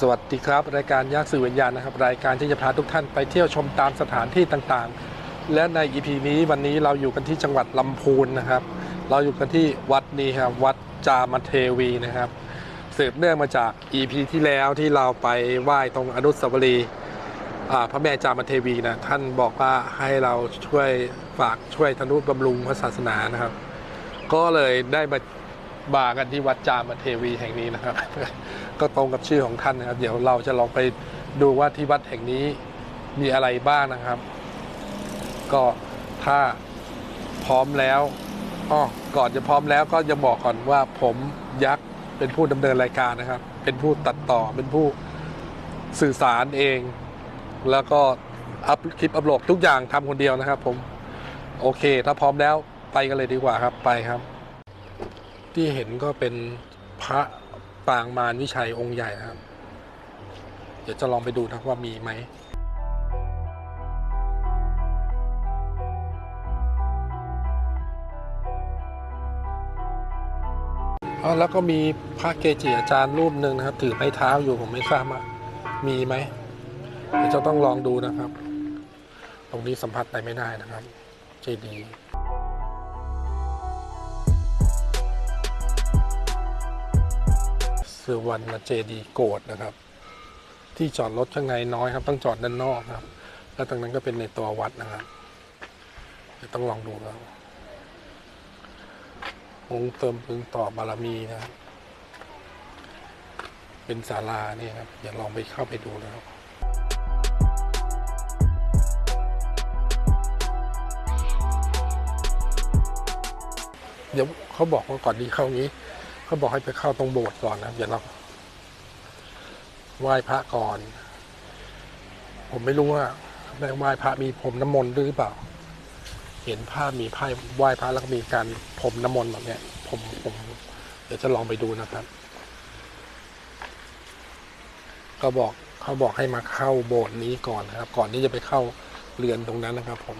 สวัสดีครับ รายการยักษ์สื่อวิญญาณนะครับ รายการที่จะพาทุกท่านไปเที่ยวชมตามสถานที่ต่างๆ และใน EP นี้วันนี้เราอยู่กันที่จังหวัดลำพูนนะครับ เราอยู่กันที่วัดนี้ครับวัดจามเทวีนะครับสืบเนื่องมาจาก EP ที่แล้วที่เราไปไหว้ตรงอนุสาวรีย์พระแม่จามเทวีนะท่านบอกว่าให้เราช่วยฝากช่วยธนุบำรุงพระศาสนานะครับ ก็เลยได้มา บากันที่วัดจามเทวีแห่งนี้นะครับ ก็ตรงกับชื่อของท่านนะครับ เดี๋ยวเราจะลองไปดูว่าที่วัดแห่งนี้มีอะไรบ้างนะครับ ก็ถ้าพร้อมแล้วอ้อก่อนจะพร้อมแล้วก็จะบอกก่อนว่าผมยักษ์เป็นผู้ดำเนินรายการนะครับ เป็นผู้ตัดต่อเป็นผู้สื่อสารเอง แล้วก็อัพคลิปอัพโหลดทุกอย่างทำคนเดียวนะครับ ผมโอเค ถ้าพร้อมแล้วไปกันเลยดีกว่าครับไปครับ ที่เห็นก็เป็นพระปางมารวิชัยองค์ใหญ่นะครับ เดี๋ยวจะลองไปดูนะว่ามีไหมอ๋อแล้วก็มีพระเกจิอาจารย์รูปหนึ่งนะครับ ถือไม้เท้าอยู่ผมไม่ทราบว่ามีไหมเดี๋ยวจะต้องลองดูนะครับ ตรงนี้สัมผัสไรไม่ได้นะครับ เจดีย์ สุวรรณเจดีโกดนะครับ ที่จอดรถข้างในน้อยครับ ต้องจอดด้านนอกครับ แล้วตรงนั้นก็เป็นในตัววัดนะครับเดี๋ยวต้องลองดูแล้วองค์เติมพึงต่อบารมีนะครับ เป็นศาลาเนี่ยครับอย่าลองไปเข้าไปดูนะครับเดี๋ยวเขาบอกว่าก่อนที่เข้านี้ เขาบอกให้ไปเข้าตรงโบสถ์ก่อนนะเดี๋ยวเราไหว้พระก่อน ผมไม่รู้ว่าไหว้พระมีพรมน้ำมนต์หรือเปล่า เห็นภาพมีไพ่ไหว้พระแล้วก็มีการพรมน้ำมนต์แบบเนี้ยผมผมเดี๋ยวจะลองไปดูนะครับ ก็บอกเขาบอกให้มาเข้าโบสถ์นี้ก่อนนะครับ ก่อนที่จะไปเข้าเรือนตรงนั้นนะครับ ผม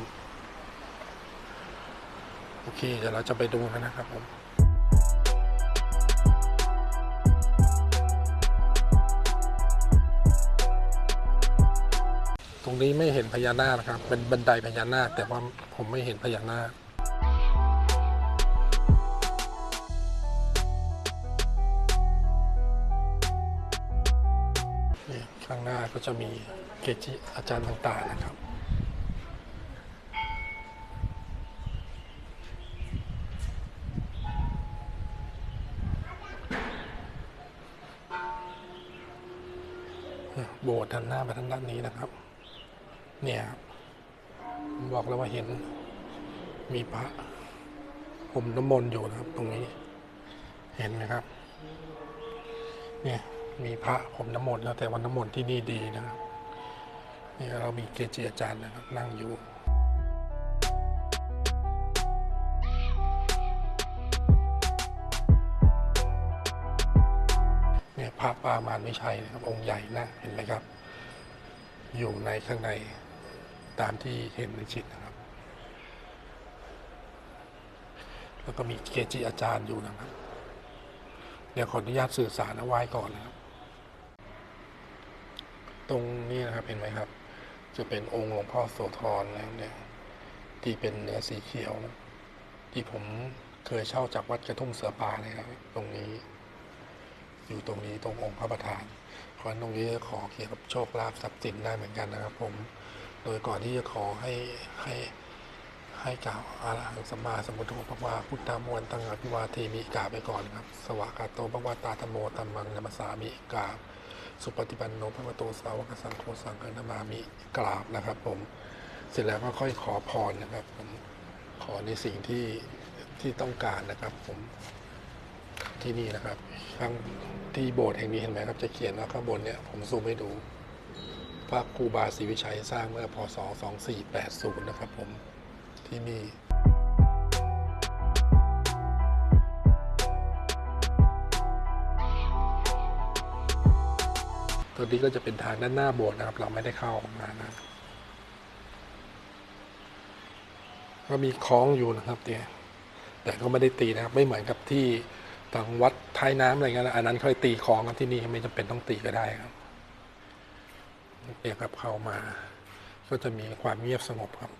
โอเคเดี๋ยวเราจะไปดูกันนะครับผม รงนี้ไม่เห็นพญานาคนะครับ เป็นบันไดพญานาคแต่ว่าผมไม่เห็นพญานาคนี่ข้างหน้าก็จะมีเกจิอาจารย์ต่างๆนะครับโบสถ์หันหน้ามาทางด้านนี้นะครับ เนี่ยบอกแล้วว่าเห็นมีพระผมน้ำมนต์อยู่นะครับ ตรงนี้ เห็นไหมครับ เนี่ยมีพระผมน้ำมนต์แล้วแต่วันน้ำมนต์ที่นี่ดีนะครับนี่เรามีเกจิอาจารย์นะครับ นั่งอยู่เนี่ยพระปามารวิชัยนะครับองค์ใหญ่นะเห็นไหมครับ อยู่ในข้างใน ตามที่เห็นในจิตนะครับ แล้วก็มีเกจิอาจารย์อยู่นะครับ เดี๋ยวขออนุญาตสื่อสารเอาไว้ก่อนนะครับ ตรงนี้นะครับเห็นไหมครับ จะเป็นองค์หลวงพ่อโสธรนะครับเนี่ยที่เป็นเนื้อสีเขียวนะที่ผมเคยเช่าจากวัดกระทุ่มเสือป่าเลยครับ ตรงนี้อยู่ตรงนี้ตรงองค์พระประธานเพราะนั้นตรงนี้ขอเกี่ยวกับโชคลาภทรัพย์สินได้เหมือนกันนะครับผม โดยก่อนที่จะขอให้ให้ให้กล่าวอาลังสัมมาสัมพุทโธพระวาพุทธามวันตังอภิวาเทมิกาไปก่อนครับ สวากาโตพระวาตาธรรมโมตัมมังยมัสสามิกราบสุปฏิปันโนพระวโตสาวกสังโฆสังฆนามามิกราบนะครับ ผมเสร็จแล้วก็ค่อยขอพรนะครับ ผมขอในสิ่งที่ที่ต้องการนะครับ ผมที่นี่นะครับข้างที่โบสถ์แห่งนี้เห็นไหมครับ จะเขียนว่าข้างบนเนี่ยผมซูมให้ดู พระครูบาศรีวิชัยสร้างเมื่อพศ 2480 นะครับผมที่นี่ตัวนี้ก็จะเป็นทางด้านหน้าโบสถ์นะครับ เราไม่ได้เข้าออกมานะก็มีคล้องอยู่นะครับเนี่ยแต่ก็ไม่ได้ตีนะครับ ไม่เหมือนกับที่ทางวัดท้ายน้ำอะไรเงี้ยนะอันนั้นเขาตีคลองกันที่นี่ไม่จำเป็นต้องตีก็ได้ครับ เนี่ยครับเข้ามา ก็จะมีความเงียบสงบครับ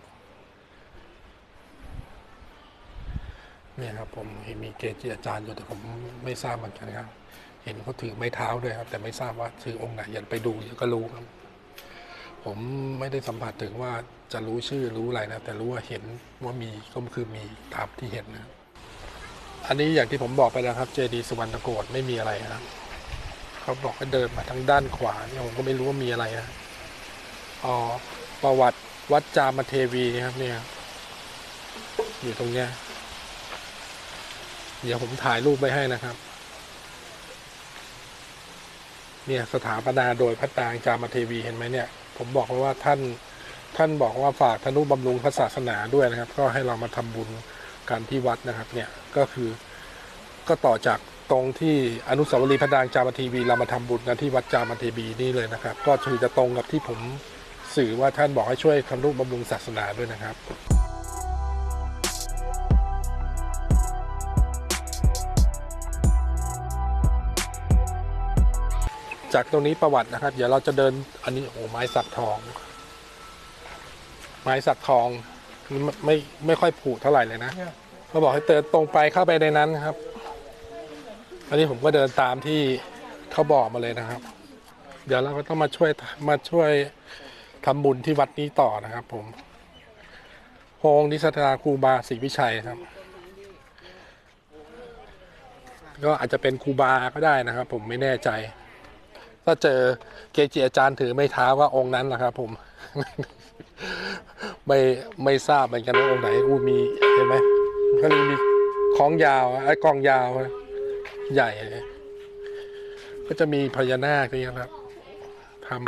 เนี่ยครับผมเห็นมีเกจิอาจารย์อยู่แต่ผมไม่ทราบเหมือนกันครับ เห็นเขาถือไม้เท้าด้วยครับ แต่ไม่ทราบว่าถือองค์ไหนยันไปดูเดี๋ยวก็รู้ครับ ผมไม่ได้สัมผัสถึงว่าจะรู้ชื่อรู้อะไรนะ แต่รู้ว่าเห็นว่ามีก็คือมีตามที่เห็นนะ อันนี้อย่างที่ผมบอกไปแล้วครับ เจดีสุวรรณโกศไม่มีอะไรครับ เขาบอกให้เดินมาทางด้านขวาเนี่ยผมก็ไม่รู้ว่ามีอะไรนะอ๋อประวัติวัดจามเทวีนะครับเนี่ย อยู่ตรงเนี้ย เดี๋ยวผมถ่ายรูปไว้ให้นะครับ เนี่ยสถาปนาโดยพระนางจามเทวีเห็นไหมเนี่ย ผมบอกแล้ว่าท่านท่านบอกว่าฝากธนุบำรุงพระศาสนาด้วยนะครับ ก็ให้เรามาทำบุญกันที่วัดนะครับ เนี่ยก็คือก็ต่อจาก ตรงที่อนุสาวรีย์พระนางจามเทวีเรามาทำบุญกันที่วัดจามเทวีนี่เลยนะครับ ก็คือจะตรงกับที่ผมสื่อว่าท่านบอกให้ช่วยทำนุบำรุงศาสนาด้วยนะครับจากตรงนี้ประวัตินะครับ เดี๋ยวเราจะเดินอันนี้โอ้ไม้สักทอง ไม้สักทองนี่ไม่ไม่ไม่ค่อยผุเท่าไหร่เลยนะเขาบอกให้เดินตรงไปเข้าไปในนั้นครับ อันนี้ผมก็เดินตามที่เขาบอกมาเลยนะครับ เดี๋ยวเราก็ต้องมาช่วยมาช่วยทำบุญที่วัดนี้ต่อนะครับ ผมโฮงนิสตาครูบาศรีวิชัยครับ ก็อาจจะเป็นครูบาก็ได้นะครับ ผมไม่แน่ใจถ้าเจอเกจิอาจารย์ถือไม่เท้าว่าองค์นั้นแหละครับ ผม ไม่ไม่ทราบเหมือนกันว่าองค์ไหนอู้มีเห็นไหมก็เลยมีคล้องยาวไอ้กองยาวอะ ใหญ่เลยก็จะมีพญานาคนี่ครับทำ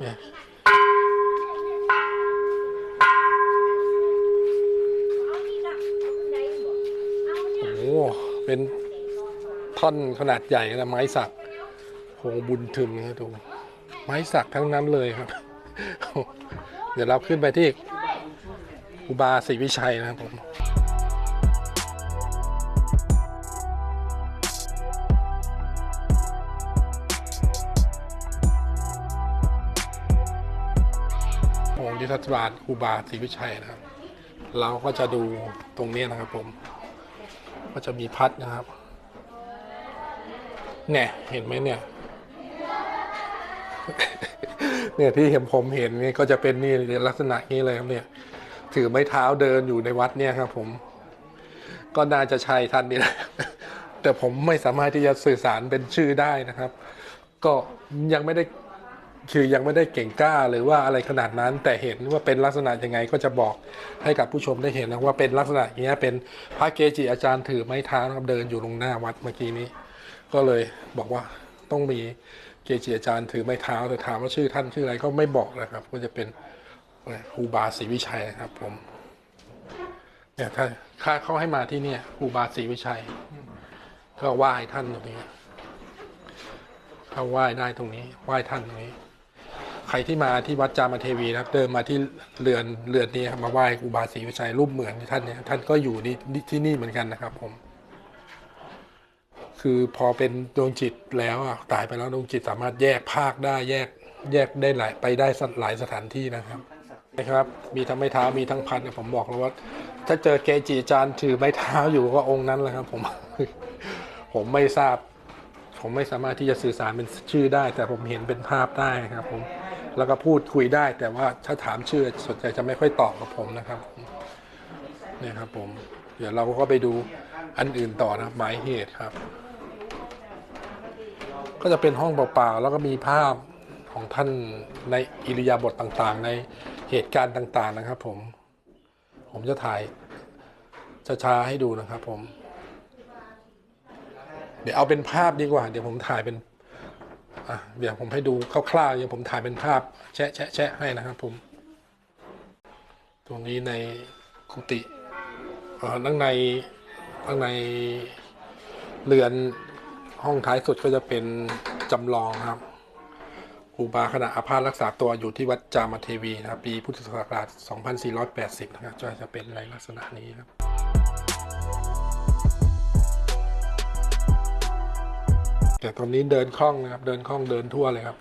เนี่ยโอ้โหเป็นท่อนขนาดใหญ่นะไม้สักโหบุญถึมนะดูไม้สักทั้งนั้นเลยครับ เดี๋ยวเราขึ้นไปที่อุบาศรีวิชัยนะครับผมองค์ที่ทัศบาลครูบาศรีวิชัยนะครับ เราก็จะดูตรงนี้นะครับผม ก็จะมีพัดนะครับ เนี่ย เห็นไหมเนี่ย เนี่ยที่เห็นผมเห็นนี่ก็จะเป็นนี่ลักษณะนี้เลยครับเนี่ย ถือไม้เท้าเดินอยู่ในวัดเนี่ยครับ ผม ก็น่าจะใช่ท่านนี่แหละแต่ผมไม่สามารถที่จะสื่อสารเป็นชื่อได้นะครับ ก็ยังไม่ได้คือยังไม่ได้เก่งกล้าหรือว่าอะไรขนาดนั้น แต่เห็นว่าเป็นลักษณะยังไงก็จะบอกให้กับผู้ชมได้เห็นนะว่าเป็นลักษณะอย่างเงี้ยเป็นพระเกจิอาจารย์ถือไม้เท้านะครับเดินอยู่ตรงหน้าวัดเมื่อกี้นี้ ก็เลยบอกว่าต้องมี เกจิอาจารย์ถือไม้เท้าแต่ถามว่าชื่อท่านชื่ออะไรก็ไม่บอกนะครับ ก็จะเป็นครูบาศรีวิชัยนะครับ ผมเนี่ยถ้าค่าเขาให้มาที่เนี่ยครูบาศรีวิชัย ก็ไหว้ท่านตรงนี้เข้าไหว้ได้ตรงนี้ไหว้ท่านตรงนี้ ใครที่มาที่วัดจามเทวีนะครับ เดินมาที่เรือนเรือนนี้มาไหว้อุบาศรีวิชัยรูปเหมือนที่ท่านเนี่ยท่านก็อยู่นี่ที่นี่เหมือนกันนะครับ ผม คือพอเป็นดวงจิตแล้วอะตายไปแล้วดวงจิตสามารถแยกภาคได้แยกแยกได้หลายไปได้หลายสถานที่นะครับนะครับมีทั้งไม้เท้ามีทั้งพันเนี่ยผมบอกแล้วว่า ถ้าเจอเกจิอาจารย์ถือไม้เท้าอยู่ก็องค์นั้นแหละครับผมผมไม่ทราบ ผมไม่สามารถที่จะสื่อสารเป็นชื่อได้ แต่ผมเห็นเป็นภาพได้ครับผมแล้วก็พูดคุยได้ แต่ว่าถ้าถามชื่อส่วนใหญ่จะไม่ค่อยตอบกับผมนะครับเนี่ยครับผม เดี๋ยวเราก็ไปดูอันอื่นต่อนะครับหมายเหตุครับ ก็จะเป็นห้องเปล่าๆแล้วก็มีภาพของท่านในอิริยาบถต่างๆ ในเหตุการณ์ต่าง ๆนะครับ ผม ผมจะถ่ายช้าๆให้ดูนะครับ ผม เดี๋ยวเอาเป็นภาพดีกว่า เดี๋ยวผมถ่ายเป็นเดี๋ยวผมให้ดูคร่าวๆเดี๋ยวผมถ่ายเป็นภาพ แชะแชะแชะให้นะครับ ผม ตรงนี้ในกุฏิอ่อข้างในข้างในเรือน ห้องท้ายสุดก็จะเป็นจำลองครับครูบาขณะอาพาธรักษาตัวอยู่ที่วัดจามเทวีนะครับ ปีพุทธศักราช 2480 นะครับจะจะเป็นในลักษณะนี้ครับ แต่ตอนนี้เดินคล่องนะครับ เดินคล่องเดินทั่วเลยครับ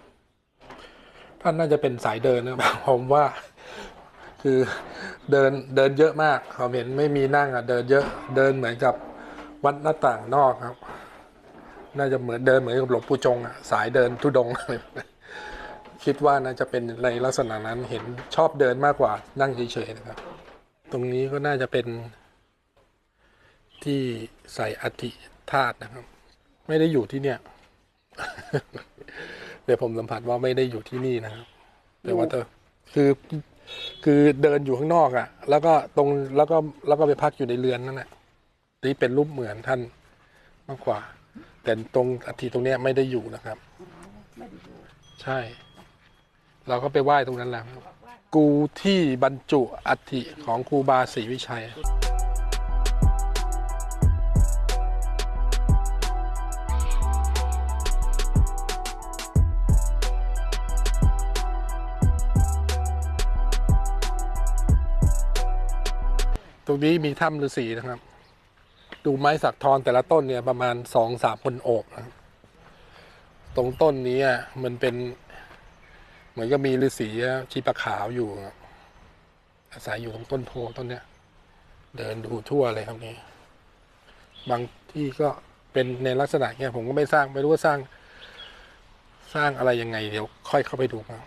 ท่านน่าจะเป็นสายเดินนะครัผมว่า คือเดินเดินเยอะมากเขาเห็นไม่มีนั่งอะเดินเยอะเดินเหมือนกับวัดหน้าต่างนอกครับ น่าจะเหมือนเดินเหมือนกับหลวงปู่จงอะสายเดินทุดง คิดว่าน่าจะเป็นในลักษณะนั้นเห็นชอบเดินมากกว่านั่งเฉยๆนะครับ ตรงนี้ก็น่าจะเป็นที่ใส่อัฐิธาตุนะครับ ไม่ได้อยู่ที่เนี่ย เดี๋ยวผมสัมผัสว่าไม่ได้อยู่ที่นี่นะครับแต่ว่าเธอคือคือเดินอยู่ข้างนอกอะ่ะ แล้วก็ตรงแล้วก็แล้วก็ไปพักอยู่ในเรือนนั่นแหละนี่เป็นรูปเหมือนท่านมากกว่า แต่ตรงอัฐิตรงเนี้ยไม่ได้อยู่นะครับใช่ เราก็ไปไหว้ตรงนั้นแหละครับกูที่บรรจุอัฐิของครูบาศรีวิชัย ตรงนี้มีถ้ำฤาษีนะครับ ดูไม้สักทองแต่ละต้นเนี่ยประมาณสองสามคนโอบนะตรงต้นนี้อะมันเป็น เหมือนก็มีฤาษีชีปะขาวอยู่ อาศัยอยู่ตรงต้นโพต้นเนี้ย เดินดูทั่วเลยครับนี่บางที่ก็เป็นในลักษณะเนี้ยผมก็ไม่สร้างไม่รู้ว่าสร้าง สร้างอะไรยังไง เดี๋ยวค่อยเข้าไปดูครับ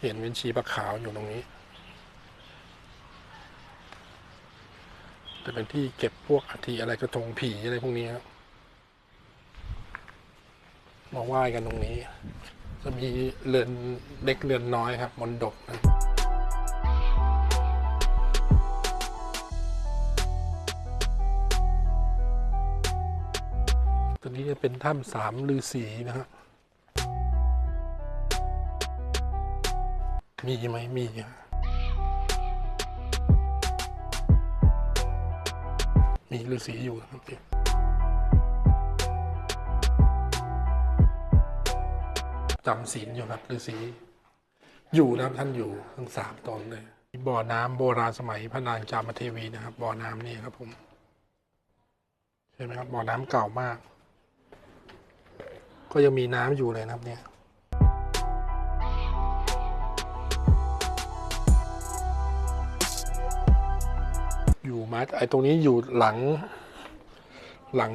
เห็นเป็นชีปะขาวอยู่ตรงนี้ จะเป็นที่เก็บพวกอัฐิอะไรกระทงผีอะไรพวกนี้ครับมาไหว้กันตรงนี้ จะมีเรือนเล็กเรือนน้อยครับมนดบนะตัวนี้จะเป็นถ้ำสามฤาษีนะครับมีไหมมีครั มีฤาษีอยู่นะครับจำศีลอยู่ครับฤาษีอยู่นะครับท่านอยู่ทั้งสามตนเลยบ่อน้ำโบราณสมัยพระนางจามเทวีนะครับ บ่อน้ำนี่ครับผมใช่ไหมครับบ่อน้ำเก่ามาก ก็ยังมีน้ำอยู่เลยนะครับเนี่ย อยู่มาไอตรงนี้อยู่หลัง หลัง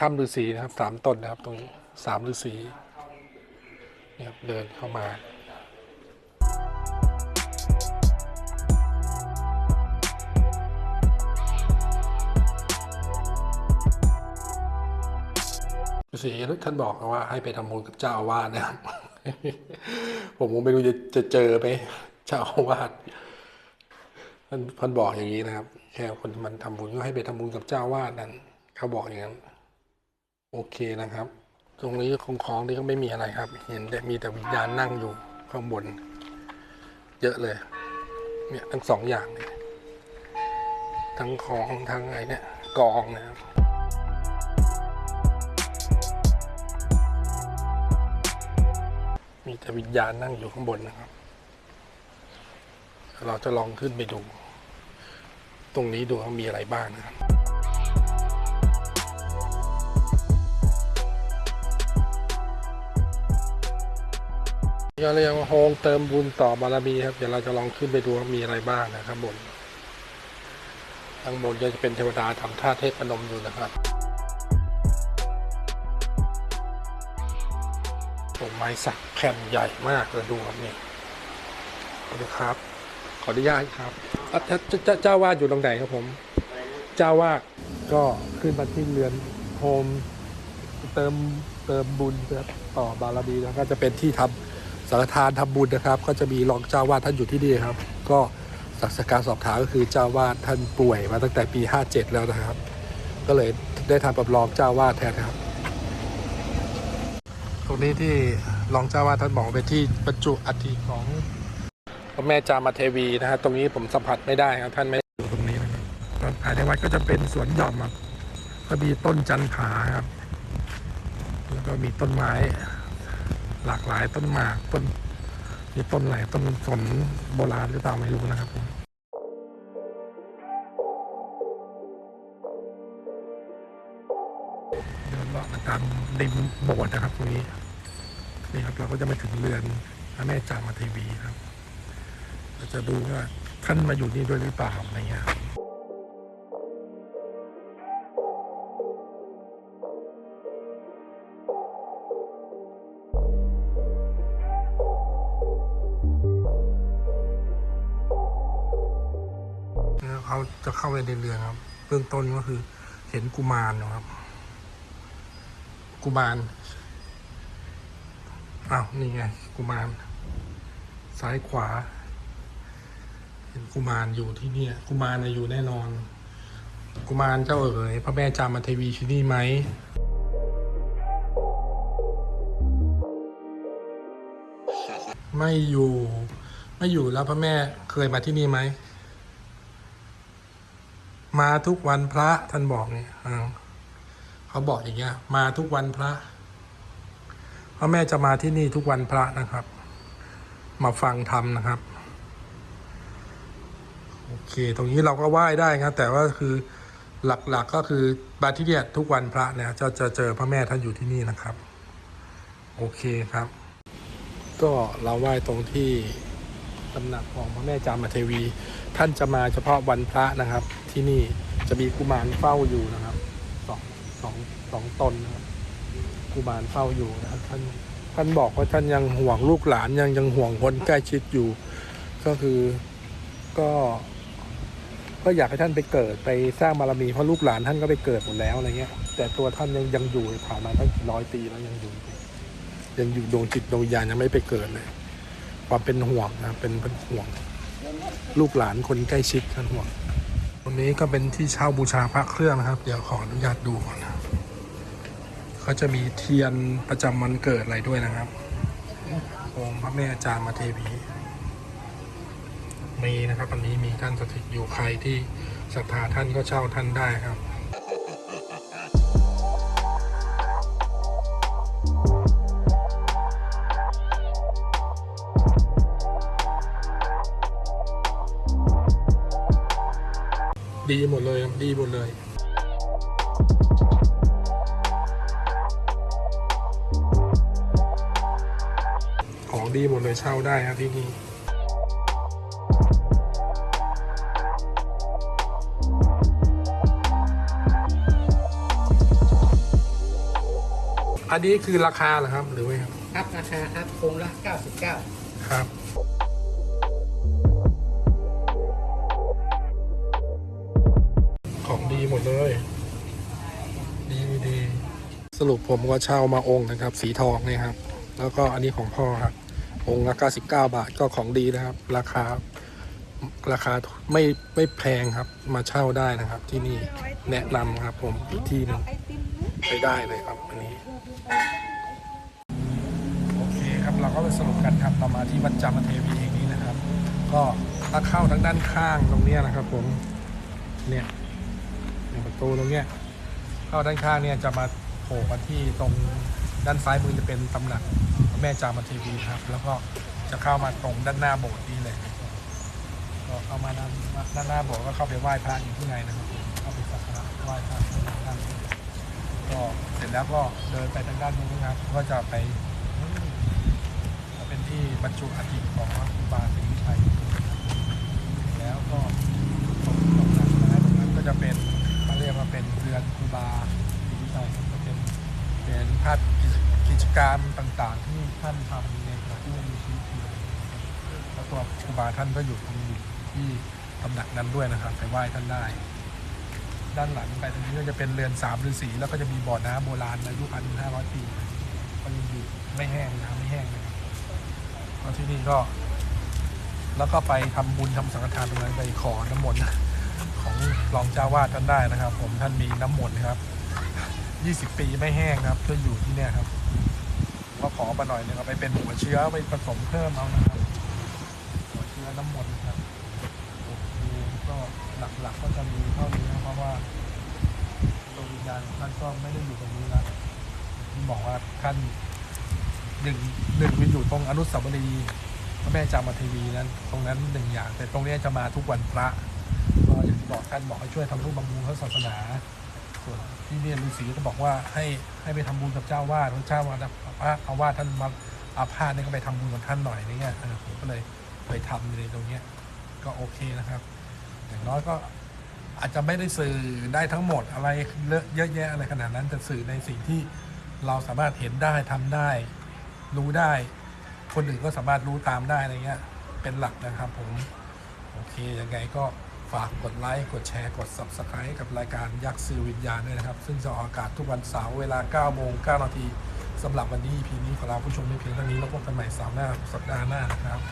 ถ้ำฤาษีนะครับสามต้นนะครับ ตรงนี้สามฤาษีเนี่ยครับเดินเข้ามาฤาษีท่านบอกว่าให้ไปทำบุญกับเจ้าอาวาสนะครับ ผมไม่รู้จะจะเจอไหมเจ้าอาวาส ท่านท่านบอกอย่างนี้นะครับ แค่คนมันทำบุญก็ให้ไปทำบุญกับเจ้าวาสนั้น เขาบอกอย่างนั้น โอเคนะครับ ตรงนี้ของของนี่ก็ไม่มีอะไรครับ เห็นแต่มีแต่วิญญาณนั่งอยู่ข้างบน เยอะเลย เนี่ยทั้งสองอย่างเลยทั้งของทั้งอะไรเนี่ยกองนะครับมีแต่วิญญาณนั่งอยู่ข้างบนนะครับ เราจะลองขึ้นไปดู ตรงนี้ดูว่ามีอะไรบ้างนะครับก็เรียกว่าโฮงเติมบุญต่อบารมีครับ เดี๋ยวเราจะลองขึ้นไปดูว่ามีอะไรบ้างนะครับบนข้างบนก็จะเป็นเทวดาทำท่าเทพนมอยู่นะครับผมไม้สักแผ่นใหญ่มากเลยดูครับนี่ขอบคุณครับ ขออนุญาตครับ เจ้าเจ้าเจ้าวาดอยู่ตรงไหนครับผม เจ้าวาดก็ขึ้นมาที่เรือนโฮมเติมเติมบุญครับต่อบารมีแล้วก็จะเป็นที่ทำสังฆทานทำบุญนะครับ ก็จะมีรองเจ้าวาดท่านอยู่ที่นี่ครับ ก็จากการสอบถามก็คือเจ้าวาดท่านป่วยมาตั้งแต่ปี 57 แล้วนะครับ ก็เลยได้ทำกับรองเจ้าวาดแทนครับ ตรงนี้ที่รองเจ้าวาดท่านบอกเป็นที่บรรจุอัฐิของ ระแม่จามาเทวีนะฮะตรงนี้ผมสัมผัสไม่ได้ครับท่านไม่ได้อยู่ตรงนี้นะครับภายในวัดก็จะเป็นสวนหย่อมครับก็มีต้นจันผาครับ แล้วก็มีต้นไม้ หลากหลายต้นหมากต้นมีต้นไหนต้นสนโบราณหรือเปล่าไม่รู้นะครับผมเดินเลาะตามริมโบสถ์นะครับตรงนี้นี่ครับเราก็จะมาถึงเรือนพระแม่จามาเทวีครับ จะดูว่าท่านมาอยู่นี่ด้วยหรือเปล่าอะไรเงี้ยครับเขาจะเข้าไปในเรือครับ เบื้องต้นก็คือเห็นกุมารนะครับ กุมารอ้าวนี่ไง กุมารซ้ายขวา เห็นกุมารอยู่ที่เนี่ยกุมารน่ะอยู่แน่นอน กุมารเจ้าเอ๋ยพระแม่จามาเทวีที่นี่ไหมไม่อยู่ ไม่อยู่แล้วพระแม่เคยมาที่นี่ไหมมาทุกวันพระท่านบอกเนี่ยเขาบอกอย่างเงี้ย มาทุกวันพระพระแม่จะมาที่นี่ทุกวันพระนะครับ มาฟังธรรมนะครับ โอเค ตรงนี้เราก็ไหว้ได้ครับแต่ว่าคือหลักๆกก็คือมาที่เนี่ยทุกวันพระเนี่ยจะจะเจอพระแม่ท่านอยู่ที่นี่นะครับ โอเคครับ ก็เราไหว้ตรงที่ตำหนักของพระแม่จามเทวี ท่านจะมาเฉพาะวันพระนะครับ ที่นี่จะมีกุมารเฝ้าอยู่นะครับสองสองสองตนนะครับกุมารเฝ้าอยู่นะครับท่านท่านบอกว่าท่านยังห่วงลูกหลานยังยังห่วงคนใกล้ชิดอยู่ ก็คือก็ ก็อยากให้ท่านไปเกิดไปสร้างบารมีเพราะลูกหลานท่านก็ไปเกิดหมดแล้วอะไรเงี้ย แต่ตัวท่านยังยังอยู่ผ่านมาตั้งร้อยปีแล้วยังอยู่ ยังอยู่ดวงจิตดวงญาณยังไม่ไปเกิดเลย ความเป็นห่วงนะเป็นเป็นห่วง ลูกหลานคนใกล้ชิดท่านห่วงตรงนี้ก็เป็นที่เช่าบูชาพระเครื่องนะครับ เดี๋ยวขออนุญาตดูก่อนนะเขาจะมีเทียนประจำวันเกิดอะไรด้วยนะครับองค์พระแม่อาจารย์มาเทวี มีนะครับอันนี้มีท่านสถิตอยู่ใครที่ศรัทธาท่านก็เช่าท่านได้ครับดีหมดเลยครับดีหมดเลย ของดีหมดเลยเช่าได้ครับที่นี่ อันนี้คือราคาเหรอครับหรือไม่ครับครับราคาครับโครงละ 99 ครับ ของดีหมดเลย ดีดีสรุปผมก็เช่ามาองค์นะครับ สีทองเนี่ยครับ แล้วก็อันนี้ของพ่อครับ องค์ละ99 บาทก็ของดีนะครับ ราคา ราคาไม่ไม่แพงครับ มาเช่าได้นะครับ ที่นี่แนะนำครับ ผมอีกที่หนึงไปได้เลยครับอันนี้ โอเคครับเราก็ไปสรุปกันครับเรามาที่วัดจามเทวีแห่งนี้นะครับ ก็ถ้าเข้าทางด้านข้างตรงเนี้ยนะครับ ผมเนี่ยประตูตรงเนี้ยเข้าด้านข้างเนี่ยจะมาโผล่มาที่ตรงด้านซ้ายมือจะเป็นตำหนักพระแม่จามเทวีครับ แล้วก็จะเข้ามาตรงด้านหน้าโบสถ์นี้เลยก็เข้ามาด้านด้านหน้าโบสถ์ก็เข้าไปไหว้พระอยู่ที่ในนะครับผมเข้าไปสักการะไหว้พระ ก็เสร็จแล้วก็เดินไปทางด้านนู้นนะครับ ก็จะไปเป็นที่บรรจุอัฐิของพระครูบาศรีวิชัยแล้วก็ตรงตรงนั้นนะตรงนั้นก็จะเป็นเขาเรียกว่าเป็นเรือนครูบาศรีวิชัยก็เป็นเป็นภาพกิจการต่างๆ ที่ท่านทำในขณะที่ยังมีชีวิตอยู่แล้วตัวครูบาท่านก็อยู่ตรงอยู่ที่ตำหนักนั้นด้วยนะครับ ไปไหว้ท่านได้ ด้านหลังไปตรงนี้ก็จะเป็นเรือนสามฤาษีแล้วก็จะมีบ่อน้ำโบราณอายุพันห้าร้อยปีก็ยังอยู่ไม่แห้งน้ำไม่แห้งเลยก็ที่นี่ก็ แล้วก็ไปทำบุญทำสังฆทานตรงนั้นไปขอน้ำมนต์ของรองเจ้าวาดท่านได้นะครับ ผมท่านมีน้ำมนต์ครับ20ปีไม่แห้งครับก็อยู่ที่เนี่ยครับก็ขอมาหน่อยหนึงเอาไปเป็นหัวเชื้อไปผสมเพิ่มเอานะครับ หัวเชื้อน้ำมนต์ครับก็หลักๆก็จะมีเท่านี้ ว่าดวงวิญญาณของท่านก็ไม่ได้อยู่ตรงนี้แล้วที่บอกว่าท่านหนึ่งหนึ่งมันอยู่ตรงอนุสาวรีย์พระแม่จามาเทวีนั้น ตรงนั้นหนึ่งอย่าง แต่ตรงนี้จะมาทุกวันพระก็อย่างที่บอกท่านบอกให้ช่วยทำรูปบำรุงพระศาสนาส่วนที่เนี่ยฤาษีก็บอกว่าให้ให้ไปทำบุญกับเจ้าวาดพระเจ้าวาดพระเอาวาท่านมาอาพาธเนี่ยก็ไปทำบุญกับท่านหน่อยนี่เงี้ยผมก็เลยไปทำในตรงเนี้ยก็โอเคนะครับอย่างน้อยก็ อาจจะไม่ได้สื่อได้ทั้งหมดอะไรเยอะแยะอะไรขนาดนั้นแต่สื่อในสิ่งที่เราสามารถเห็นได้ทำได้ รู้ได้ คนอื่นก็สามารถรู้ตามได้อะไรเงี้ยเป็นหลักนะครับผม โอเค ยังไงก็ฝากกดไลค์กดแชร์กด Subscribe กับรายการยักษ์สื่อวิญญาณด้วยนะครับ ซึ่งจะออกอากาศทุกวันเสาร์เวลา9โมง9นาทีสำหรับวันนี้ EP นี้ขอลาผู้ชมไม่เพียงเท่านี้แล้วพบกันใหม่เสาร์หน้าสัปดาห์หน้านะครับ